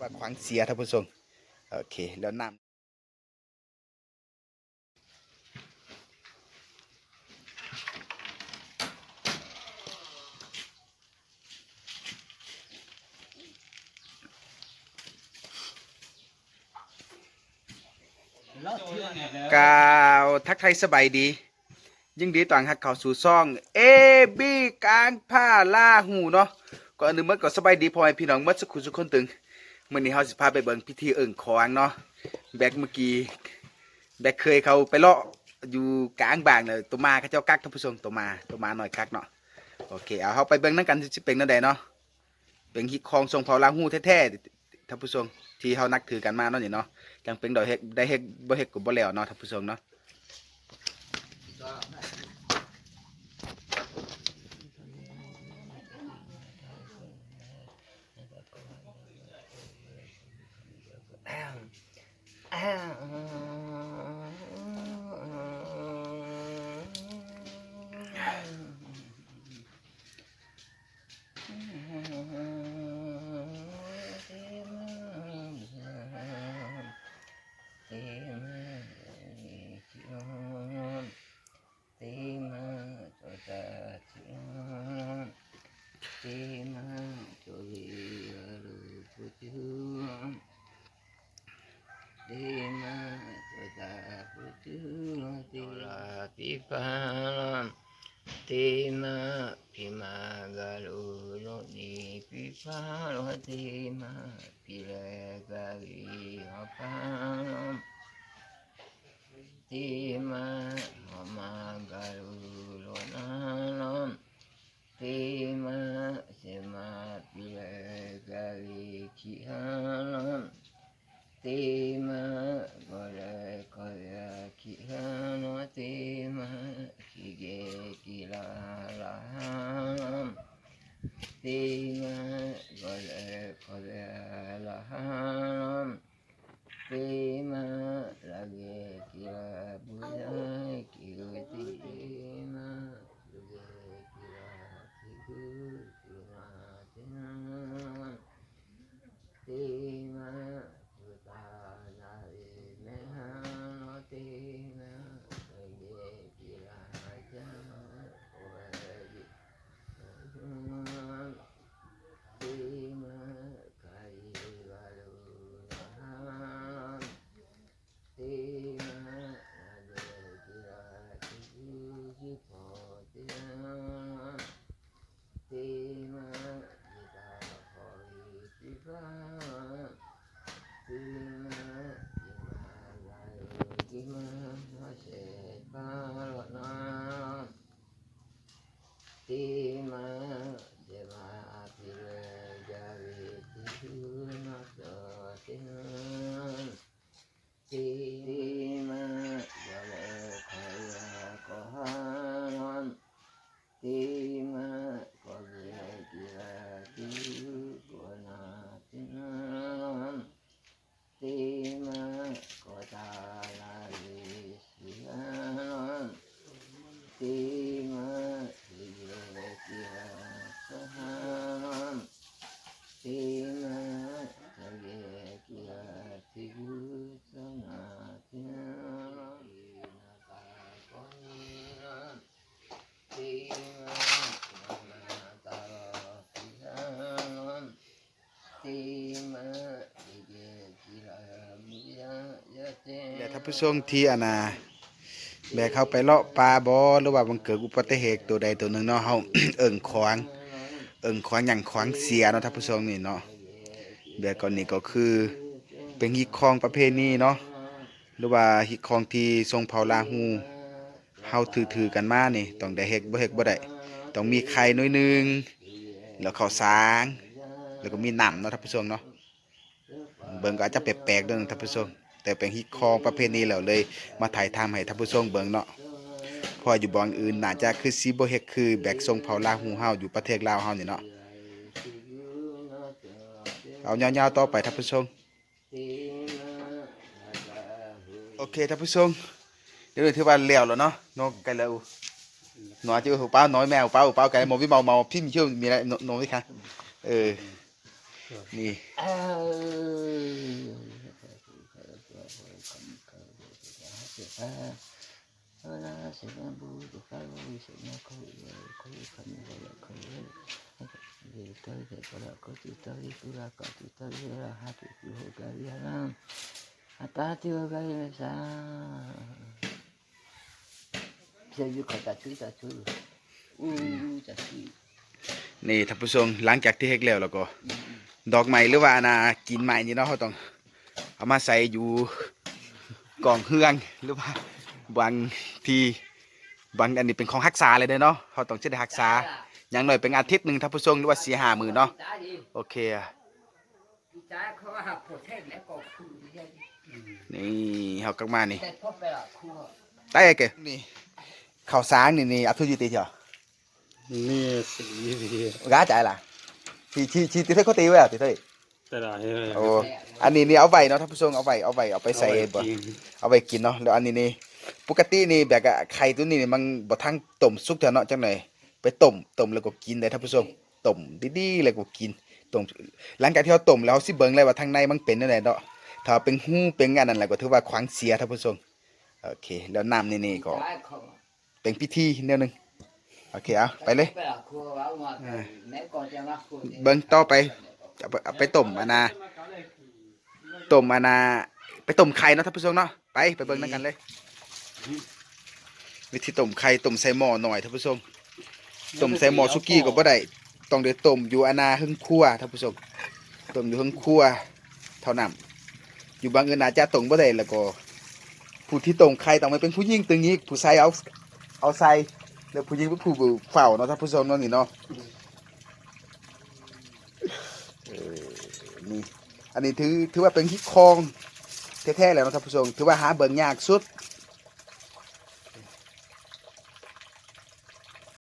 ว่าขวางเสียท่านผู้ชมโอเค แล้วน้ำกาวทักไทยสบายดี ยิ่งดีต่างหักเขาสู่ซ่องเอบีกลางผ้าล่าหูเนาะก่อนอื่นเมื่อก็สบายดีพ่อแม่พี่น้องเมื่อสักครู่สักคนตึงมื่อนี้เฮาสิพาไปเบิ่งพิธีเอิ่งขวางเนาะแบกเมื่อกี้แบกเคยเขาไปเลาะอยู่กลางบางเลยตัวมาเขาเจ้ากักท่านผู้ชมตัวมาตัวมาหน่อยกักเนาะโอเคเอาเฮาไปเบิ่งนั่นกันสิเป็นนั่นใดเนาะเป็นฮิคองทรงเผาล่าหูแท้ๆท่านผู้ชมที่เฮานักถือกันมาเนาะนี่เนาะจังเป็นดอกเฮ็ดได้เฮ็ดบ่เฮ็ดก็บ่แล้วเนาะท่านผู้ชมเนาะ 哎，嗯。Pipalam Tima Pimagalu Ni Pipalo Tima Pilagali Apalam Tima Mamagalu Nalam Tima Sema Pilagali Kihalam Tima Tengah chi ma na se pa na และท่านผู้ชมที่อานาแบกเข้าไปเลาะปลาบอหรือว่าบังเกิดอุบัติเหตุตัวใดตัวหนึ่งเนาะเฮา เอิ่งขวางเอิ่งขวางอย่างขวางเสียเนาะท่านผู้ชมนี่เนาะแบบก่อนนี้ก็คือเป็นฮิคองประเภทนี้เนาะหรือว่าฮิคองที่ทรงเผาลาหูเฮาถือๆกันมานี่ต้องได้เฮ็ดบ่เฮ็ดบ่ได้ต้องมีไข่น้อยหนึงแล้วข้าวสาง แล้วก็มีน้ำเนาะท่านผู้ชมเนาะเบิ่งก็อาจจะแปลกๆเด้อท่านผู้ชมแต่เป็นฮิตคองประเภทนี้แล้วเลย มาถ่ายทำให้ท่านผู้ชมเบิ่งเนาะเพออยู่บอนอื่นน่าจะคือซีบ่เฮ็ดคือแบกทรงเผาลาหูเฮาอยู่ประเทศลาวเฮานี่เนาะเอายาวๆต่อไปท่านผู้ชมโอเคท่านผู้ชมเดี๋ยวถือว่าแล้วแล้วเนาะเนาะใกล้แล้ว nói chứ hộp báo nói mèo hộp báo hộp báo cái một cái màu màu phim chưa mi lại nói nói cái ừ nè เออเออเสียงบูดูฟ้าวิเศษนะเขาเขาเขาไม่ได้เขาเดี๋ยวตัวเด็กเราก็ติดตัวตุลาก็ติดตัวเราหาติดอยู่กันยังอาตาติวกันเลยซะเสียอยู่กับตาชุยตาชุยอู้ ตาชุยนี่ท่านผู้ชมหลังจากที่เฮ็ดแล้วแล้วก็ ดอกไม้หรือว่าอันนากินไม้นี่เนาะเขาต้องเอามาใส่อยู่กล่องเฮืองหรือว่าบางที่บางอันนี้เป็นของรักษาเลยเด้อเนาะเขาต้องจะได้รักษาอย่างน้อยเป็นอาทิตย์หนึ่งท่านผู้ชมหรือว่าสี่ห้ามื้อเนาะโอเคอะจ้าเขาว่าโปรเทศแล้วก็คือนี่เขากลับมานี่แต่พบไปละครัวได้เกนี่ข้าวสารนี่นี่อัทุจิติเถอะนี่สีดีกาจ่ายล่ะ ชีชีชีติเท่เขาตีไว้อะติเท่แต่ละเฮ้ยโอ้อันนี้นี่เอาไว้เนาะท่านผู้ชมเอาไว้เอาไว้เอาไปใส่บ่เอาไปกินเนาะแล้วอันนี้นี่ปกตินี่แบบอะไข่ตัวนี้นี่มันบ่ทั้งต้มสุกเท่าเนาะจังไหนไปต้มต้มแล้วก็กินได้ท่านผู้ชมต้มดีๆแล้วก็กินต้มหลังจากที่เราต้มแล้วเราสิเบิ่งเลยว่าทางในมันเป็นจังไดเนาะถ้าเป็นหูเป็นอันนั้นแล้วก็ถือว่าขวางเสียท่านผู้ชมโอเค แล้วน้ำนี่นี่ก็จ้าเขาเป็นพิธีแนวหนึงโอเคเอาไปเลยไปละครัวว่าว่าแม่ก่อนจะมาครัวเบิ่งต่อไปเอาไปเอาไปต้มอันนาต้มอันนา ไปต้มไข่เนาะท่านผู้ชมเนาะไปไปเบิ่งนั่นกันเลย วิธีต้มไข่ต้มใส่หม้อหน่อยท่านผู้ชมต้มใส่หม้อสุกี้ก็บ่ได้ต้องได้ต้มอยู่อานาหึงครัวท่านผู้ชมต้มอยู่หึงครัวเท่านั้นอยู่บางอื่นอาจจะต้มบ่ได้แล้วก็ผู้ที่ต้มไข่ต้องไม่เป็นผู้หญิงตึงนี้ผู้ชายเอาเอาใส่ แล้วผู้หญิงเป็นผู้เฝ้าเนาะท่านผู้ชมเนาะนี่เนาะเออนี่อันนี้ถือถือว่าเป็นฮิตคองแท้ๆแล้วเนาะท่านผู้ชมถือว่าหาเบิ่งยากสุด